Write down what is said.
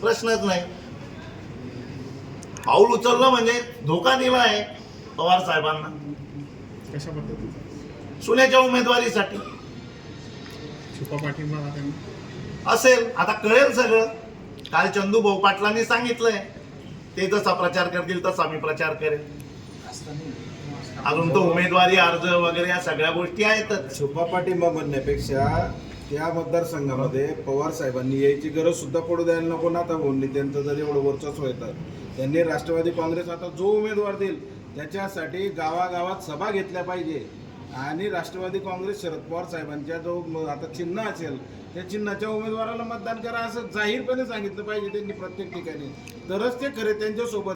प्रश्नच नाही. पाऊल उचललं म्हणजे धोका दिला आहे पवार साहेबांना. कशा पद्धतीचा? सुनेच्या उमेदवारीसाठी. छुपा पाठिंबा हा त्यांना. असेल आता कळेल सगळं. काल चंदू भाऊ पाटलांनी सांगितलंय. ते जसा प्रचार करतील तसा मी प्रचार करेन. अजून तो उमेदवारी अर्ज वगैरे या सगळ्या गोष्टी आहेतच. छुपा पाठिंबा म्हणण्यापेक्षा त्या मतदारसंघामध्ये पवार साहेबांनी यायची गरज सुद्धा पडू द्यायला नको. ना आता बोलणी त्यांचं जर एवढं वर्चस्व येतात त्यांनी राष्ट्रवादी काँग्रेस आता जो उमेदवार देईल त्याच्यासाठी गावागावात सभा घेतल्या पाहिजे. आणि राष्ट्रवादी काँग्रेस शरद पवार साहेबांच्या जो म- आता चिन्ह असेल त्या चिन्हाच्या उमेदवाराला मतदान करा असं जाहीरपणे सांगितलं पाहिजे त्यांनी प्रत्येक ठिकाणी. तरच ते खरे त्यांच्यासोबत